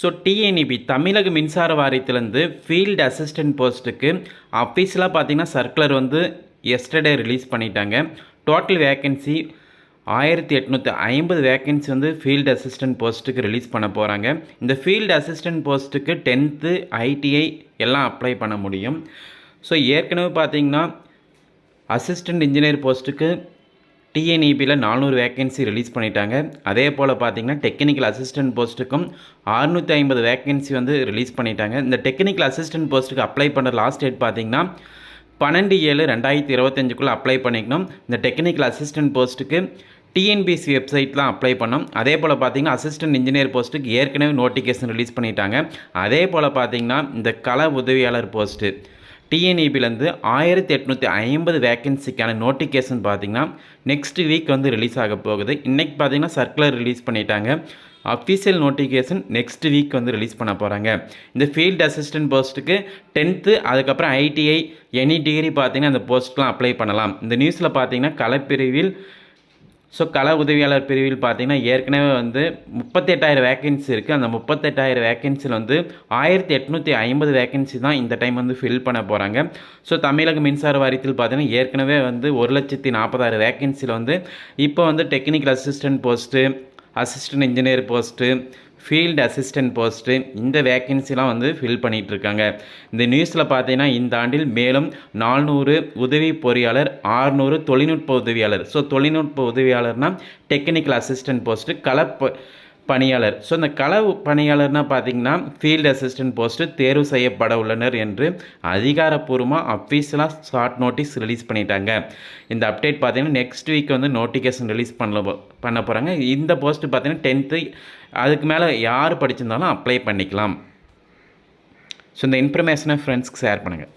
So TNEB தமிழக மின்சார வாரியத்திலேருந்து field assistant போஸ்ட்டுக்கு அஃபீஷியலாக பார்த்தீங்கன்னா சர்க்குலர் வந்து எஸ்டர்டே ரிலீஸ் பண்ணிட்டாங்க. டோட்டல் வேக்கன்சி ஆயிரத்தி எட்நூற்றி ஐம்பது வேக்கன்சி வந்து ஃபீல்டு அசிஸ்டன்ட் போஸ்ட்டுக்கு ரிலீஸ் பண்ண போகிறாங்க இந்த ஃபீல்டு அசிஸ்டன்ட் போஸ்ட்டுக்கு டென்த்து ஐடிஐ எல்லாம் அப்ளை பண்ண முடியும். ஸோ ஏற்கனவே பார்த்தீங்கன்னா அசிஸ்டன்ட் இன்ஜினியர் போஸ்ட்டுக்கு டிஎன்இபியில் நானூறு வேக்கன்சி ரிலீஸ் பண்ணிட்டாங்க. அதே போல் பார்த்தீங்கன்னா டெக்னிக்கல் அசிஸ்டன்ட் போஸ்ட்டுக்கும் அறுநூற்றி ஐம்பது வேக்கன்சி வந்து ரிலீஸ் பண்ணிட்டாங்க. இந்த டெக்னிக்கல் அசிஸ்டன்ட் போஸ்ட்டுக்கு அப்ளை பண்ணுற லாஸ்ட் டேட் பார்த்தீங்கன்னா பன்னெண்டு ஏழு ரெண்டாயிரத்தி இருபத்தஞ்சுக்குள்ளே அப்ளை பண்ணிக்கணும். இந்த டெக்னிக்கல் அசிஸ்டன்ட் போஸ்ட்டுக்கு டிஎன்பிசி வெப்சைட்லாம் அப்ளை பண்ணோம் அதே போல் பார்த்தீங்கன்னா அசிஸ்டன்ட் இன்ஜினியர் போஸ்ட்டுக்கு ஏற்கனவே நோட்டிஃபிகேஷன் ரிலீஸ் பண்ணிட்டாங்க. அதே போல் பார்த்திங்கன்னா இந்த கள உதவியாளர் போஸ்ட்டு டிஎன்இபிலேருந்து ஆயிரத்தி எட்நூற்றி ஐம்பது வேக்கன்சிக்கான நோட்டிஃபிகேஷன் பார்த்தீங்கன்னா நெக்ஸ்ட் வீக் வந்து ரிலீஸ் ஆக போகுது. இன்றைக்கி பார்த்தீங்கன்னா சர்க்குலர் ரிலீஸ் பண்ணிட்டாங்க. அஃபீஷியல் நோட்டிஃபிகேஷன் நெக்ஸ்ட் வீக் வந்து ரிலீஸ் பண்ண போகிறாங்க இந்த ஃபீல்டு அசிஸ்டன்ட் போஸ்ட்டுக்கு டென்த்து அதுக்கப்புறம் ஐடிஐ எனி டிகிரி பார்த்திங்கன்னா அந்த போஸ்ட்லாம் அப்ளை பண்ணலாம். இந்த நியூஸில் பார்த்திங்கன்னா கலைப்பிரிவில் ஸோ கள உதவியாளர் பிரிவில் பார்த்தீங்கன்னா ஏற்கனவே வந்து முப்பத்தெட்டாயிரம் வேக்கன்சி இருக்குது அந்த முப்பத்தெட்டாயிரம் வேக்கன்சியில் வந்து ஆயிரத்தி எட்நூற்றி ஐம்பது வேக்கன்சி தான் இந்த டைம் வந்து ஃபில் பண்ண போகிறாங்க ஸோ தமிழக மின்சார வாரியத்தில் பார்த்தீங்கன்னா ஏற்கனவே வந்து ஒரு லட்சத்தி நாற்பதாயிரம் வேக்கன்சியில் வந்து இப்போ வந்து technical assistant post assistant engineer post field assistant post இந்த வேக்கன்சிலாம் வந்து ஃபில் பண்ணிகிட்ருக்காங்க இந்த நியூஸில் பார்த்தீங்கன்னா இந்த ஆண்டில் மேலும் நானூறு உதவி பொறியாளர் ஆறுநூறு தொழில்நுட்ப உதவியாளர். ஸோ தொழில்நுட்ப உதவியாளர்னால் டெக்னிக்கல் அசிஸ்டன்ட் போஸ்ட்டு கலப்ப பணியாளர். ஸோ இந்த களவு பணியாளர்னால் பார்த்தீங்கன்னா ஃபீல்டு அசிஸ்டன்ட் போஸ்ட்டு தேர்வு செய்யப்பட உள்ளனர் என்று அதிகாரப்பூர்வமாக அஃபீஷியலாக ஷார்ட் நோட்டீஸ் ரிலீஸ் பண்ணிட்டாங்க. இந்த அப்டேட் பார்த்தீங்கன்னா நெக்ஸ்ட் வீக் வந்து நோட்டிஃபிகேஷன் ரிலீஸ் பண்ண பண்ண போகிறாங்க இந்த போஸ்ட்டு பார்த்தீங்கன்னா டென்த்து அதுக்கு மேலே யார் படிச்சிருந்தாலும் அப்ளை பண்ணிக்கலாம். ஸோ இந்த இன்ஃபர்மேஷனை ஃப்ரெண்ட்ஸ்க்கு ஷேர் பண்ணுங்கள்